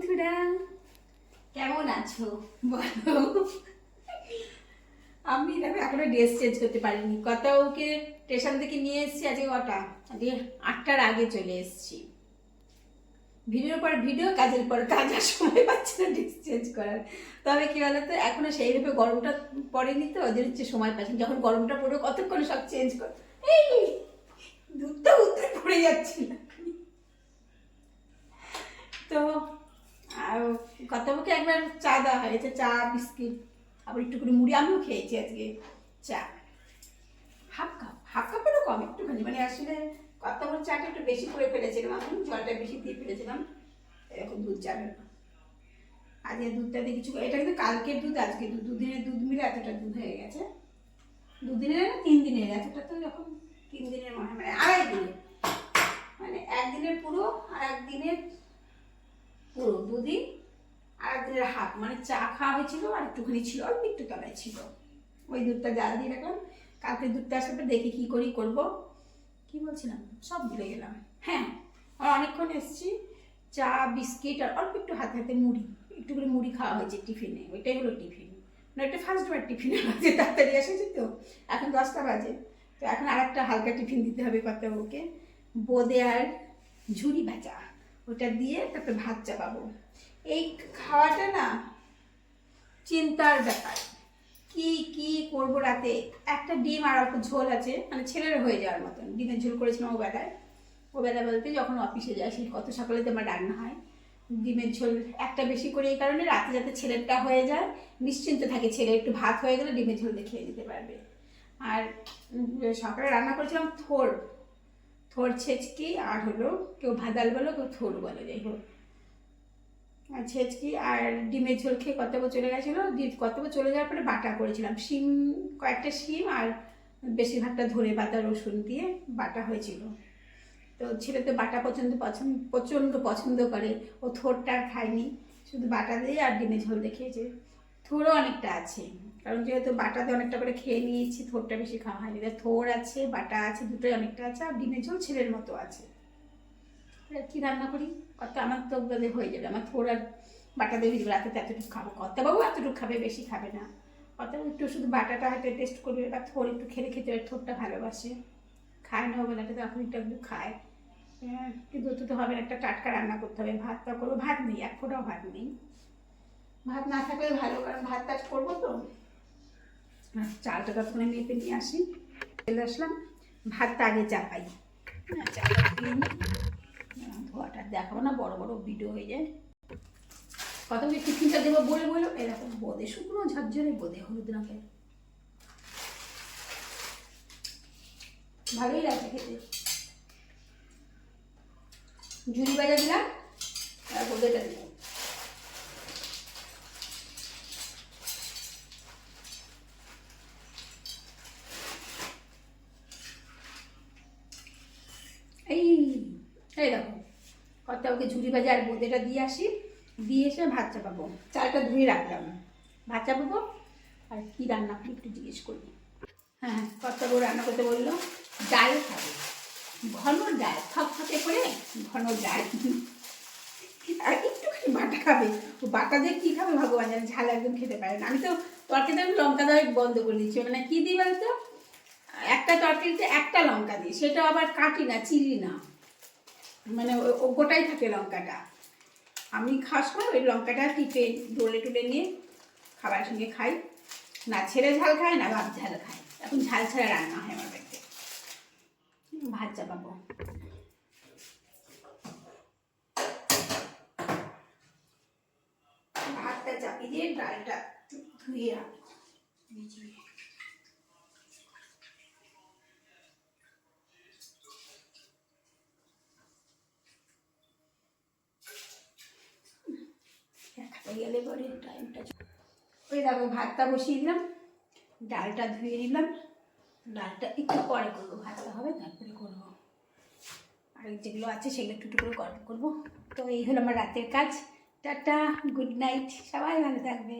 বন্ধুরা কেমন আছো? বলো। আমি দেখো, এখনও ড্রেস চেঞ্জ করতে পারিনি। কত ওকে স্টেশন থেকে নিয়ে এসেছি আজকে কটা? আজকে আটটার আগে চলে এসেছি। ভিডিওর পর ভিডিও, কাজের পর কাজ, আর সময় পাচ্ছি না ড্রেস চেঞ্জ করার। তবে কি বলতো, এখনও সেইভাবে গরমটা পড়েনি তো, ওদের হচ্ছে সময় পাচ্ছি। যখন গরমটা পড়বে, কতক্ষণ সব চেঞ্জ কর এই, দুধটা উত্তরে পড়ে যাচ্ছিল। তো মুখে একবার চা দেওয়া হয়েছে চা, বিস্কিট, আবার একটু করে মুড়ি, আমিও খেয়েছি আজকে চা। হাফ কাপ, হাফ কাপেরও কম একটুখানি মানে আসলে কত বড় চাটা একটু বেশি করে ফেলেছিলাম, আমি জলটা বেশি দিয়ে ফেলেছিলাম, এরকম দুধ চাটা আজকে দুধটা দিয়ে কিছু এটা কিন্তু কালকের দুধ, আজকে দুধ, দুদিনের দুধ মিলে এতটা দুধ হয়ে গেছে। দুদিনের না তিন দিনের? এতটা তো যখন তিন দিনের মনে হয় মানে আড়াই দিনের। মানে একদিনের পুরো আর একদিনের পুরো দুদিন আর একদিনের হাফ মানে চা খাওয়া হয়েছিল আর একটুখানি ছিল, অল্প একটু তলায় ছিল। ওই দুধটা জ্বালা দিয়ে রাখলাম। কালকে দুধটা আসার পর দেখি কী করি করব। কি বলছিলাম? সব ভুলে গেলাম। হ্যাঁ আর অনেকক্ষণ এসেছি, চা, বিস্কিট আর অল্প একটু হাতে হাতে মুড়ি, একটু করে মুড়ি খাওয়া হয়েছে টিফিনে। ওইটাই হলো টিফিন। না এটা ফার্স্ট বার টিফিনে বাজে তাড়াতাড়ি এসেছি তো। এখন দশটা বাজে। তো এখন আর একটা হালকা টিফিন দিতে হবে কত ওকে বোদে আর ঝুড়ি ভাজা। ওটা দিয়ে তারপরে ভাত চাপাবো। এই খাওয়াটা না চিন্তার ব্যাপার। কি কি করব রাতে? একটা ডিম আর অল্প ঝোল আছে মানে ছেলের হয়ে যাওয়ার মতন। ডিমের ঝোল করেছিলাম ও বেলায় ও বেলা বলতে যখন অফিসে যায় সেই কত সকালে আমার রান্না হয়। ডিমের ঝোল একটা বেশি করে এই কারণে রাতে যাতে ছেলেরটা হয়ে যায়, নিশ্চিন্ত থাকে ছেলে একটু ভাত হয়ে গেলে ডিমের ঝোল দিয়ে খেয়ে দিতে পারবে। আর সকালে রান্না করেছিলাম থোর। থোর ছেচকি আর হলো কেউ ভাদাল বলো, কেউ থোর বলো, যাই হোক। আর ছেচকি আর ডিমের ঝোল খেয়ে কর্তব্য চলে গেছিল। কর্তব্য চলে যাওয়ার পরে বাটা করেছিলাম। শিম, কয়েকটা শিম আর বেশিরভাগটা ধরে পাতা, রসুন দিয়ে বাটা হয়েছিল। তো ছেলে তো বাটা পছন্দ পছন্দ, প্রচণ্ড পছন্দ করে। ও থোরটা খায়নি, শুধু বাটা দিয়ে আর ডিমের ঝোল দিয়ে খেয়েছে। থোরও অনেকটা আছে। কারণ যেহেতু বাটাতে অনেকটা করে খেয়ে নিয়েছি থোরটা বেশি খাওয়া হয়নি। থোর আছে বাটা আছে দুটোই অনেকটা আছে আর ডিমের ঝোল ছেলের মতো আছে। কি রান্না করি? কত আমার তো হয়ে যাবে। আমার থোর আর বাটা দিয়ে রাতে এতটুকু খাব। কত বাবু এতটুকু খাবে বেশি খাবে না। কত একটু শুধু বাটাটা হয়তো টেস্ট করবে বা থোর একটু খেলে খেতে হয় থোরটা ভালোবাসে। খায় না বেলাটা তখন একটু একটু খায়। হ্যাঁ, কিন্তু তো তো হবে না, একটা টাটকা রান্না করতে হবে। ভাতটা করব। ভাত নেই এক ফোঁটাও ভাত নেই। ভাত না থাকলে ভালো কারণ ভাত টাত করব তো। চালটা ততক্ষণে মেপে নিয়ে আসি। চলে আসলাম ভাতটা আগে চাপাই। হ্যাঁ, ধোয়াটা দেখাবো না বড় বড় ভিডিও হয়ে যায়। কত কি টিফিনটা দেবো বলে বলো এরকম বোদে শুকনো ঝরঝরে বোদে হলুদ রঙের। ভালোই লাগে খেতে। ঝুড়ি বাজা দিলাম আর বোদেটা দিলাম এই দেখো কত ওকে ঝুড়ি ভাজা আর বোঁদেটা দিয়ে আসি। দিয়ে এসে ভাত চাপাবো। চালটা ধুয়ে রাখলাম। ভাত চাপাবো? আর কি রান্না করি একটু জিজ্ঞেস করি হ্যাঁ কত বড় রান্না করতে বলল, ডাল খাবে। ঘন ডাল, থকথকে করে ঘন ডাল। আর একটুখানি বাটা খাবে। ও বাটা দিয়ে কী খাবে ভগবান জানে, ঝাল একদম খেতে পারে না। আমি তো তরকারিতে আমি লঙ্কা দেওয়া বন্ধ করে দিচ্ছি। মানে কী দিই বলতো? একটা তরকারিতে একটা লঙ্কা দিই। সেটা আবার কাটি না চিলি না। মানে গোটাই থাকে লঙ্কাটা। আমি খাওয়ার সময় ওই লঙ্কাটা টিপে ডলে টুলে নিয়ে খাবারের সঙ্গে খাই। না ছেলে ঝাল খায়, না ভাত ঝাল খায়। এখন ঝাল ছাড়া রান্না হয় আমার বাড়িতে। ভাত চাপাবো। ভাতটা চাপিয়ে দিয়ে ডালটা ধুয়ে রাখব। গেলে পরে টাইমটা ওই দেখো, ভাতটা বসিয়ে দিলাম, ডালটা ধুয়ে নিলাম। ডালটা একটু পরে করব, ভাতটা হবে, তারপরে করব। আর যেগুলো আছে সেগুলো একটু করে গল্প করব। তো এই হলো আমার রাতের কাজ। টাটা গুড নাইট সবাই ভালো থাকবে।